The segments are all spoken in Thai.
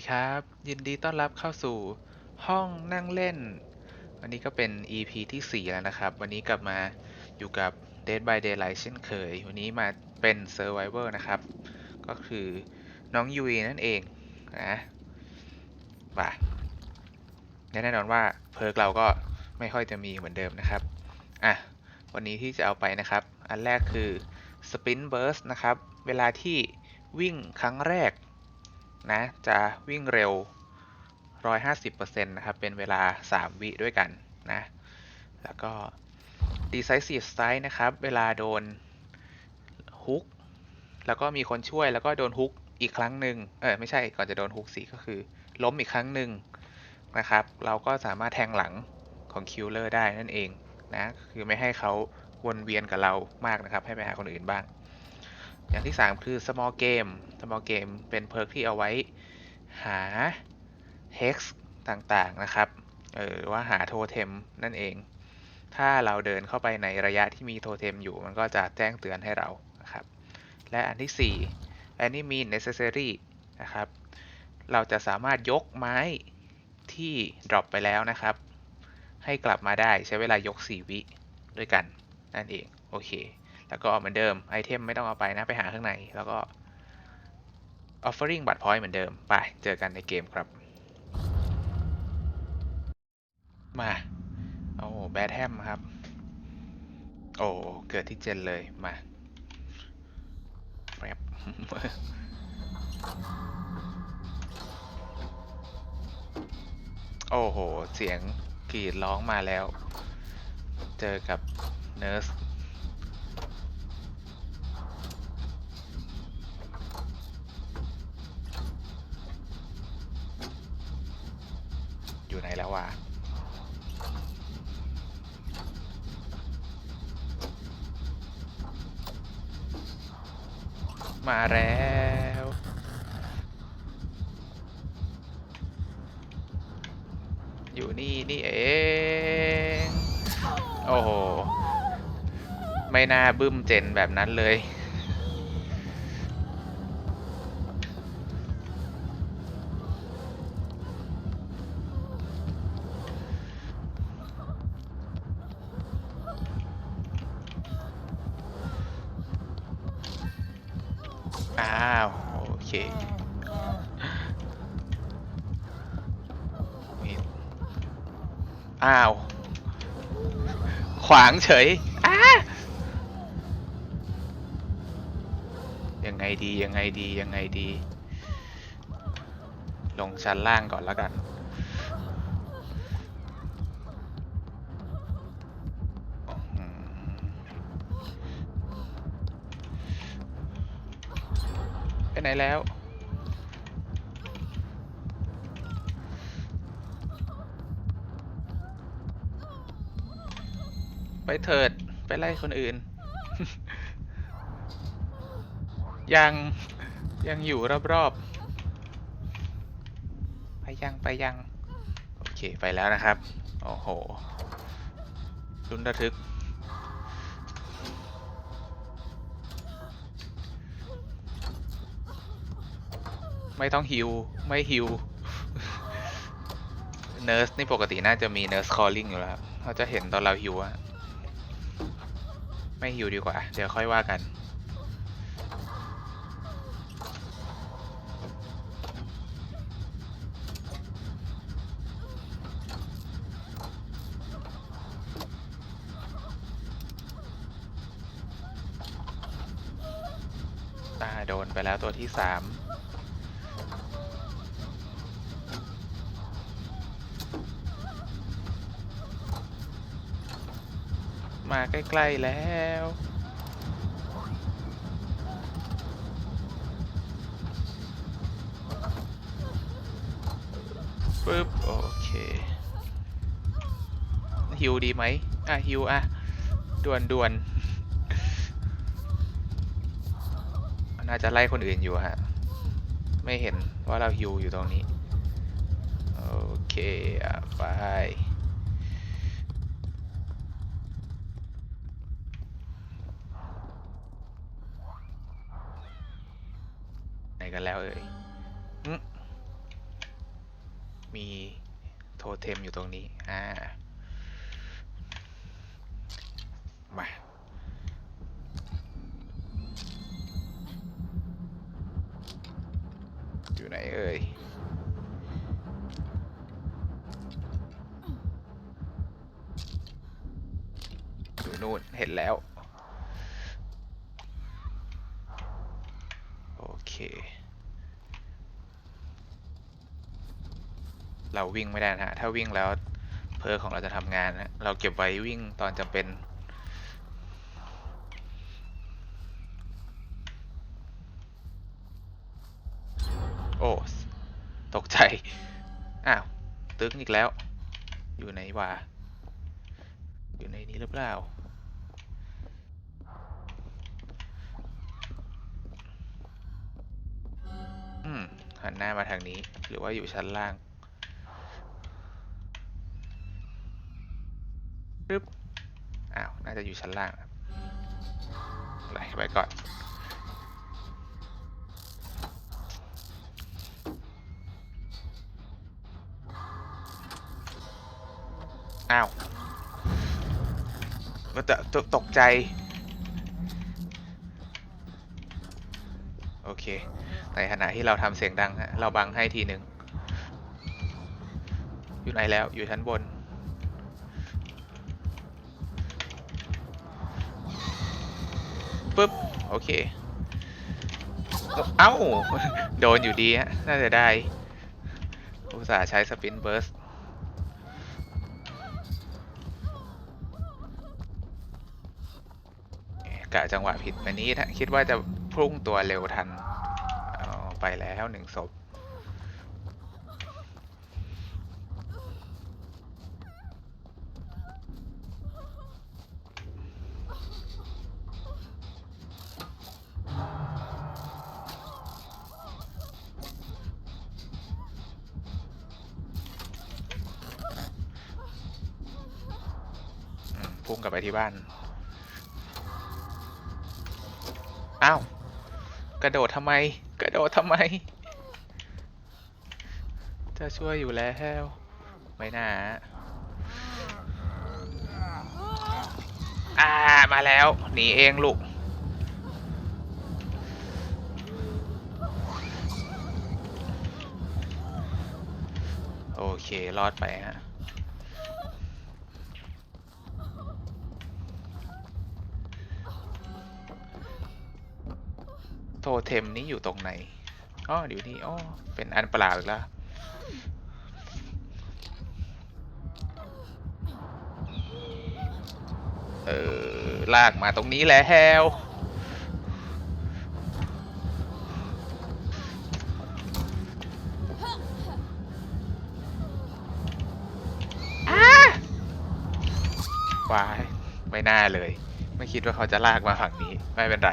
ดีครับ ยินดีต้อนรับเข้าสู่ห้องนั่งเล่น วันนี้ก็เป็น EP ที่ 4 แล้วนะครับ วันนี้กลับมาอยู่กับ Dead by Daylight เช่นเคย วันนี้มาเป็น Survivor นะครับ ก็คือน้องยุยนั่นเองนะบ่าแน่นอนว่าเพิร์กเราก็ไม่ค่อยจะมีเหมือนเดิมนะครับ อะ วันนี้ที่จะเอาไปนะครับ อันแรกคือ Spin Burst นะครับ เวลาที่วิ่งครั้งแรก นะ จะวิ่งเร็ว 150%นะครับ เป็นเวลา 3 วิด้วยกันนะ แล้วก็ decisive strike นะครับ เวลาโดนฮุก แล้วก็มีคนช่วยแล้วก็โดนฮุกอีกครั้งหนึ่งเออไม่ใช่ก่อนจะโดนฮุกสิก็คือ ล้มอีกครั้งหนึ่งนะครับ เราก็สามารถแทงหลังของคิลเลอร์ได้นั่นเองนะ คือไม่ให้เขาวนเวียนกับเรามากนะครับ ให้ไปหาคนอื่นบ้าง อย่างที่ 3 คือ small game small game เป็นเพิร์กที่เอาไว้หา hex ต่างๆนะครับ เออว่าหาโทเทมนั่นเอง ถ้าเราเดินเข้าไปในระยะที่มีโทเทมอยู่ มันก็จะแจ้งเตือนให้เรานะครับ และอันที่ 4 enemy necessary นะครับ เราจะสามารถยกไม้ที่ drop ไปแล้วนะครับ ให้กลับมาได้ใช้เวลายก 4 วิด้วยกันนั่นเอง โอเค แล้วก็เหมือนเดิมไอเทมไม่ต้องเอาไปนะไปหาข้างในแล้วก็ offering บัตรพอยต์เหมือนเดิม ไป เจอกันในเกมครับ มาโอ้แบทแฮมครับ โอ้ เกิดที่เจนเลยมาแป๊บโอ้โห เสียงกรีดร้องมาแล้ว เจอกับเนิร์ส อยู่ไหนแล้ววะมาแล้วอยู่นี่นี่เองโอ้โหไม่น่าบึ้มเจนแบบนั้นเลย งเฉยอ้ายังไงดียังไงดียังไงดี ลงชั้นล่างก่อนแล้วกันไปไหนแล้ว ไปเถิดไปไล่คนอื่น ยังยังอยู่รอบๆ ไปยังไปยัง โอเคไปแล้วนะครับ โอ้โหรุนระทึก ไม่ต้องฮิว ไม่ฮิวเนิร์สนี่ปกติน่าจะมีเนิร์สคอลลิ่งอยู่แล้ว เขาจะเห็นตอนเราฮิวอะ ไม่หิวดีกว่า เดี๋ยวค่อยว่ากัน ตาโดนไปแล้วตัวที่สาม มาใกล้ ๆ แล้วปึ๊บโอเคฮิวดีไหมอะฮิวอะด่วนด่วนน่าจะไล่คนอื่นอยู่ฮะ ไม่เห็นว่าเราฮิวอยู่ตรงนี้ โอเคอะไป ไหน กันแล้วเอ่ยมมีโทเทมอยู่ตรงนี้ อ่า มา อยู่ไหนเอ่ยอยู่นู่น เห็นแล้ว โอเค เราวิ่งไม่ได้นะฮะ ถ้าวิ่งแล้วเพอร์ของเราจะทำงานนะเราเก็บไว้วิ่งตอนจำเป็นโอ้ตกใจ อ้าว ตึกอีกแล้ว อยู่ไหนวะ อยู่ในนี้หรือเปล่า อืม หันหน้ามาทางนี้ หรือว่าอยู่ชั้นล่าง ปึ๊บอ้าว น่าจะอยู่ชั้นล่างไหลไปก่อน อ้าวก็จะตตกใจ โอเค ในขณะที่เราทำเสียงดังฮะ เราบังให้ทีหนึ่งอยู่ไหนแล้ว อยู่ชั้นบน โอเค เอ้า โดนอยู่ดีฮะ น่าจะได้ อุตส่าห์ใช้สปินเบิร์สกะจังหวะผิดไปนี้นะคิดว่าจะพุ่งตัวเร็วทันเอไปแล้วหนึ่งศพ ที่บ้าน อ้าว กระโดดทำไม กระโดดทำไม จะช่วยอยู่แล้ว ไม่น่าอ่า มาแล้ว หนีเองลูกโอเค รอดไปฮะ โทเทมนี้อยู่ตรงไหนอ๋ออยู่นี่อ๋อเป็นอันเปล่าอีกแล้วเออลากมาตรงนี้แล้วว้ายไม่น่าเลย ไม่คิดว่าเขาจะลากมาฝั่งนี้ ไม่เป็นไร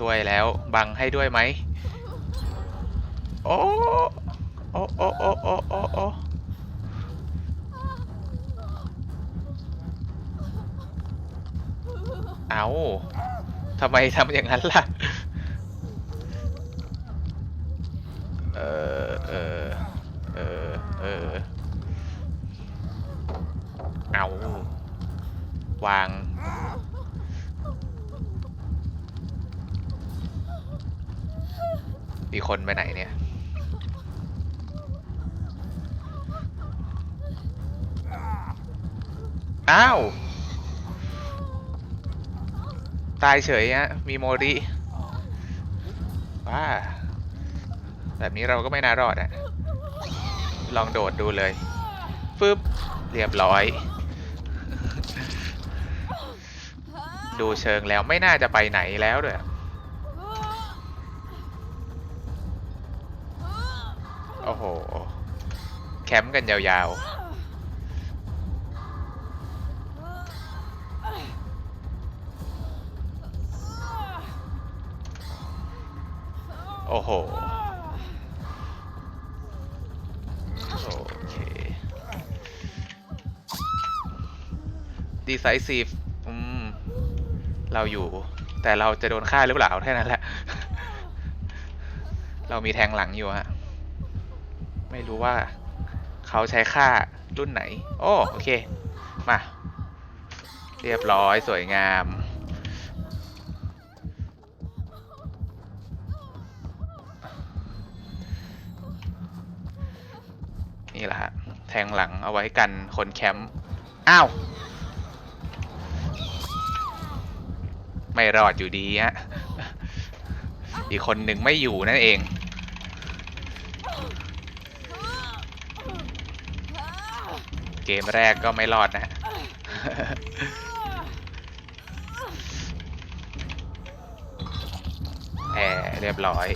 ช่วยแล้ว บังให้ด้วยไหม โอ้ โอ้ โอ้ โอ้ โอ้ โอ้โอ้เอาทำไมทำอย่างนั้นล่ะ เออเออเออเออเอาวาง มี คนไปไหนเนี่ย อ้าว ตายเฉยฮะ มีโมริว้า แบบนี้เราก็ไม่น่ารอดอะลองโดดดูเลย ฟึบ เรียบร้อย ดูเชิงแล้วไม่น่าจะไปไหนแล้วด้วย แคมป์กันยาวๆ โอ้โห โอเค ดีไซน์ซีฟเราอยู่ แต่เราจะโดนฆ่าหรือเปล่าแค่นั้นแหละ เรามีแทงหลังอยู่ฮะ ไม่รู้ว่า เขาใช้ค่ารุ่นไหน โอ้โอเค มา เรียบร้อยสวยงาม นี่แหละฮะ แทงหลังเอาไว้กันคนแคมป์ อ้าว ไม่รอดอยู่ดีฮะ อีกคนหนึ่งไม่อยู่นั่นเอง กมแรกก็ไม่รอดนะฮะแพ้เรียบร้อย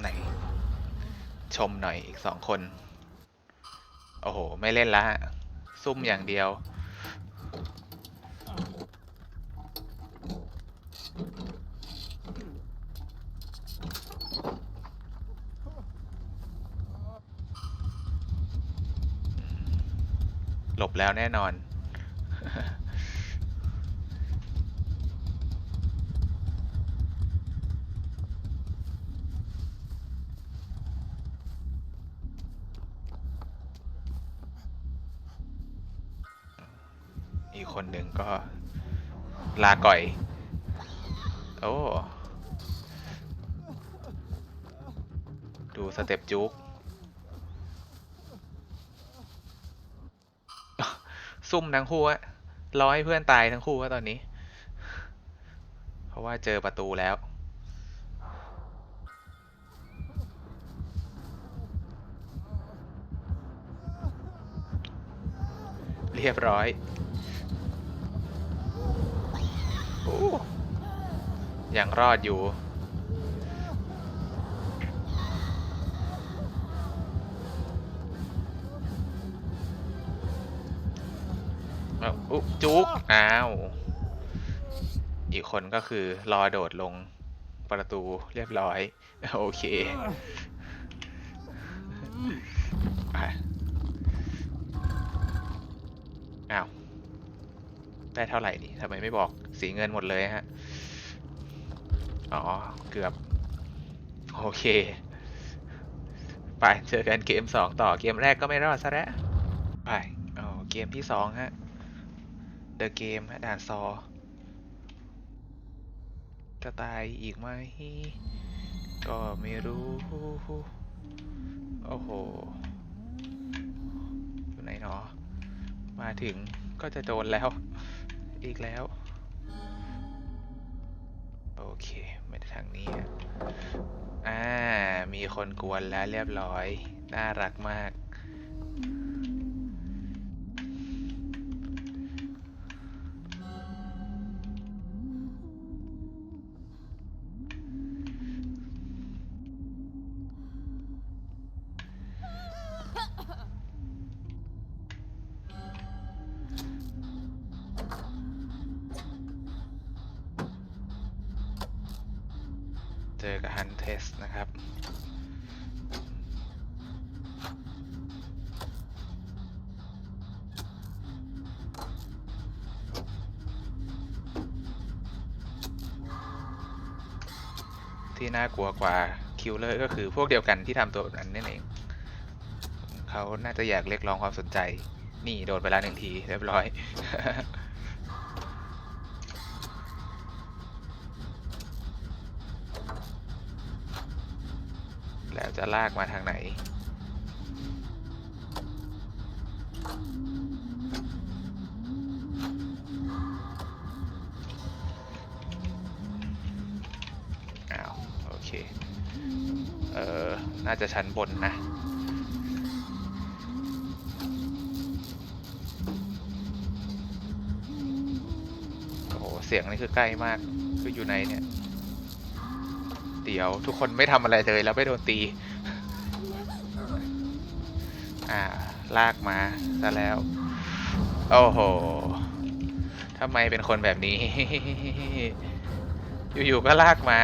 ไหน ชมหน่อยอีกสองคน โอ้โห ไม่เล่นละซุ่มอย่างเดียว หลบแล้วแน่นอน ก็ลาก่อย โอ้ ดูสเต็ปจุกซุ่มทั้งคู่อะรอให้เพื่อนตายทั้งคู่อะตอนนี้ เพราะว่าเจอประตูแล้ว เรียบร้อย ยังรอดอยู่อาอุ๊จุกอ้าว อีกคนก็คือรอโดดลงประตูเรียบร้อย โอเคไปอ้าว ได้เท่าไหร่นี่ทำไมไม่บอกสีเงินหมดเลยฮะ อ๋อ เกือบ โอเค ไปเจอกันเกมสองต่อเกมแรกก็ไม่รอดซะแล้ว ไปเอเกมที่สองฮะ The Game ฮะด่านซอจะตายอีกไหมก็ไม่รู้ โอ้โห อยู่ไหนหนอมาถึงก็จะโดนแล้ว อีกแล้ว โอเค ไม่ได้ทางนี้อะอ่า มีคนกวนแล้วเรียบร้อย น่ารักมากากลัวกว่าคิวเลอร์ก็คือพวกเดียวกันที่ทำตัวแบบนั้นนั่นเองเขาน่าจะอยากเรียกร้องความสนใจ นี่โดนไปแล้วหนึ่งทีเรียบร้อย แล้วจะลากมาทางไหน น่าจะชั้นบนนะโอ้โหเสียงนี่คือใกล้มากคืออยู่ไหนเนี่ย เดี๋ยวทุกคนไม่ทำอะไรเลยแล้วไม่โดนตี อ่า ลากมาซะแล้ว โอ้โหทำไมเป็นคนแบบนี้ อยู่ๆก็ลากมา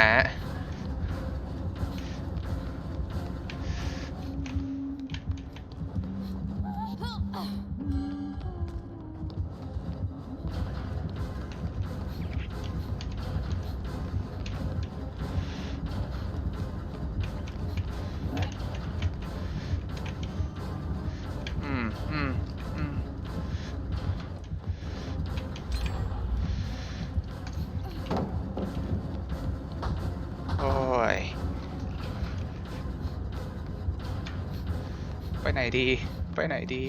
ไปไหนดี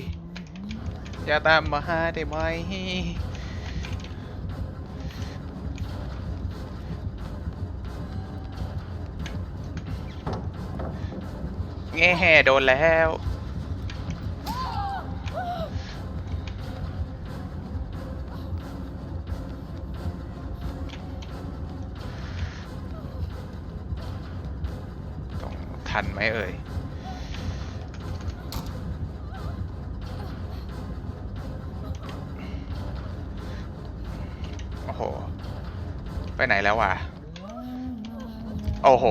อย่าตามมาหาได้ไหมแง่แห่โดนแล้ว ต้องทันไหมเอ่ย แล้ววะโอ้โห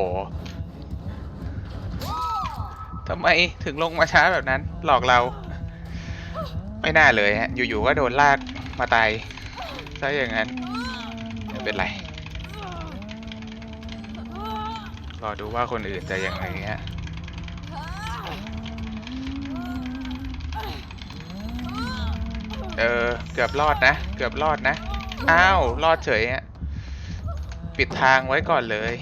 ทำไมถึงลงมาช้าแบบนั้น หลอกเรา ไม่น่าเลยฮะ อยู่ๆก็โดนลากมาตายซะอย่างนั้นไม่เป็นไร รอดูว่าคนอื่นจะยังไงฮะเออ เกือบรอดนะ เกือบรอดนะ อ้าว รอดเฉยฮะ ปิดทางไว้ก่อนเลย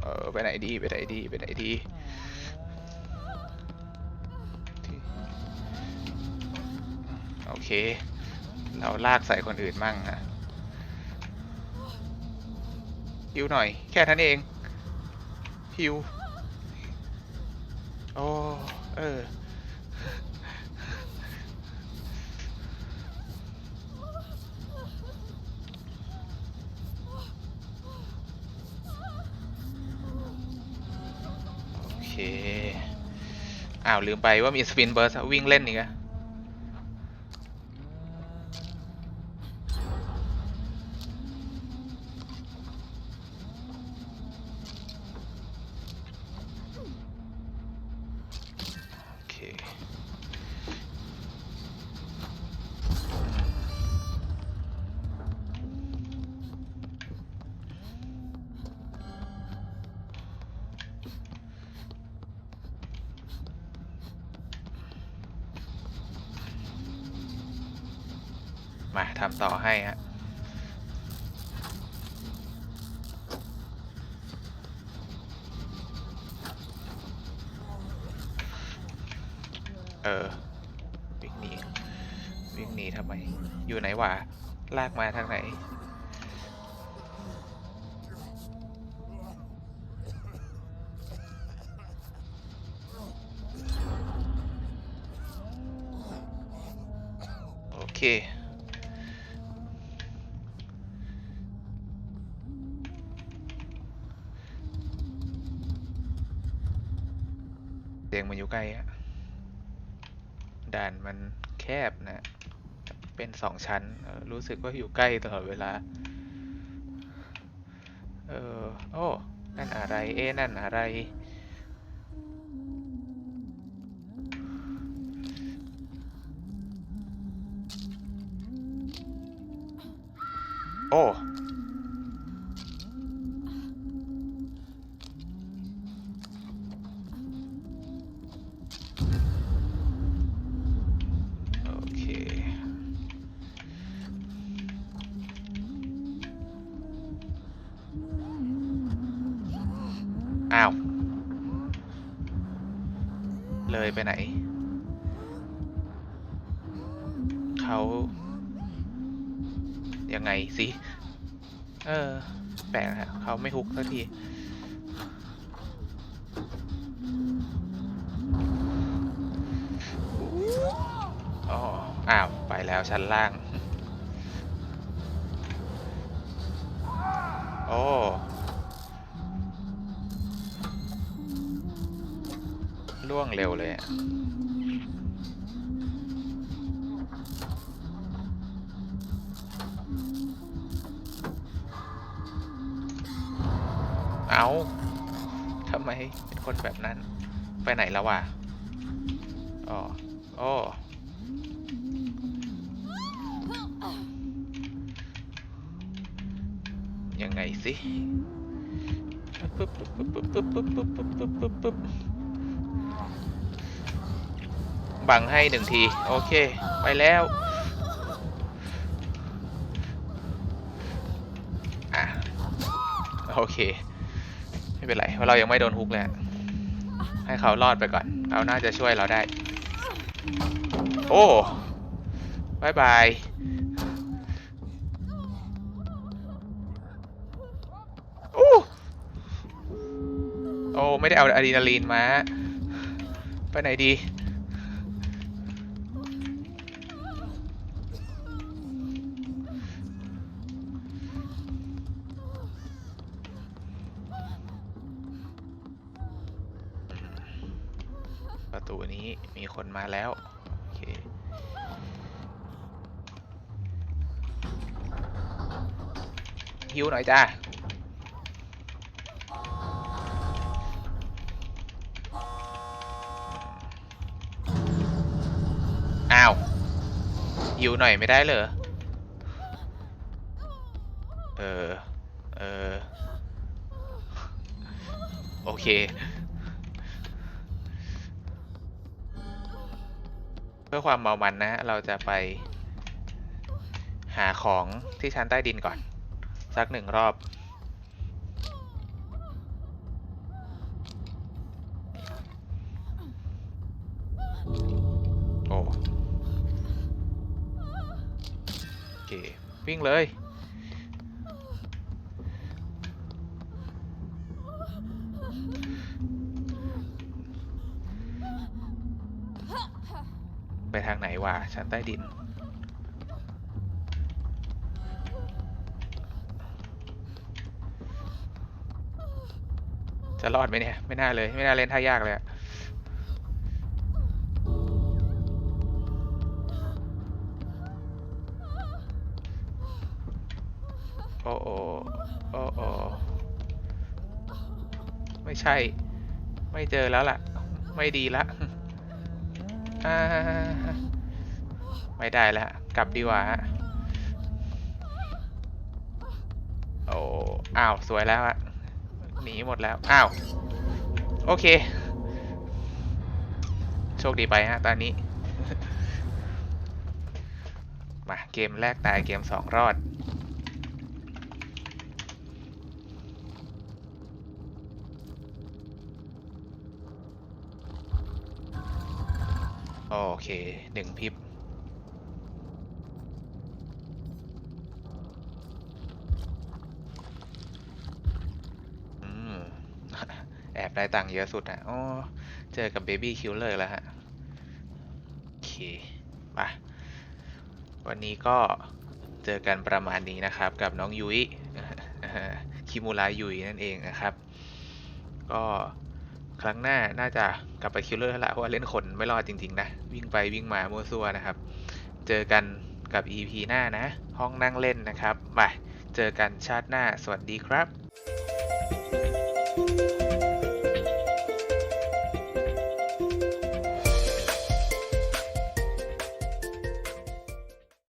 เออไปไหนดีไปไหนดีไปไหนดีโอเค เราลากใส่คนอื่นมั่งฮะฮิวหน่อย แค่นั้นเองฮิวโอ้เออ อเคอ้าวลืมไปว่ามีสปินเบิร์สวิ่งเล่นอีกอะ มาทำต่อให้ฮะ เสียงมันอยู่ใกล้อะด่านมันแคบนะ เป็นสองชั้น รู้สึกว่าอยู่ใกล้ตลอดเวลา เออ โอ้ นั่นอะไร เอ๊นั่นอะไร โอ้ เลยไปไหน เขายังไงสิ เออ แปลกฮะเขาไม่ฮุกสักทีอ้าว ไปแล้วชั้นล่าง ล่วงเร็วเลยอะเอาทำไมเป็นคนแบบนั้น ไปไหนแล้ววะอ๋อโอ้ยังไงสิปึ๊บปึ๊บปึ๊บปึ๊บปึ๊บปึ๊บปึ๊บปึ๊บปึ๊บปึ๊ บังให้หนึ่งที โอเค ไปแล้ว อะ โอเค ไม่เป็นไรเพราะเรายังไม่โดนฮุกเลยให้เขารอดไปก่อน เขาน่าจะช่วยเราได้ โอ้บายบาย โอ้ โอ้ ไม่ได้เอาอะดรีนาลีนมา ไปไหนดี คนมาแล้ว โอเค ฮิวหน่อยจ้าอ้าวฮิวหน่อยไม่ได้เหรอ เออ เออ โอเค เพื่อความเมามันนะ เราจะไปหาของที่ชั้นใต้ดินก่อน สักหนึ่งรอบ โอ้โอเค วิ่งเลย ไปทาชั้นใต้ดิน จะรอดไหมเนี่ย ไม่น่าเลย ไม่น่าเล่นท่ายากเลยโอ้โอโอ้โอไม่ใช่ ไม่เจอแล้วล่ะ ไม่ดีละอ่า ไม่ได้แล้วกลับดีกว่าฮะโอ้อ้าวสวยแล้วอะหนีหมดแล้ว อ้าว โอเค โชคดีไปฮะ ตอนนี้ มา เกมแรกตายเกมสองรอด โอเคหนึ่งพิบ อืม แอบได้ตังค์เยอะสุดอะอ๋อเจอกับเบบี้คิลเลอร์แล้วฮะ โอเคมาวันนี้ก็เจอกันประมาณนี้นะครับ กับน้องยุ้ยคิมูระยุ้ยนั่นเองนะครับ ก็ครั้งหน้าน่าจะกลับไปคิลเลอร์แล้วละเพราะว่าเล่นคนไม่รอดจริง ๆ นะ วิ่งไปวิ่งมามั่วซั่วนะครับ เจอกันกับ EP หน้านะ ห้องนั่งเล่นนะครับไปเจอกันชาติหน้าสวัสดีครับ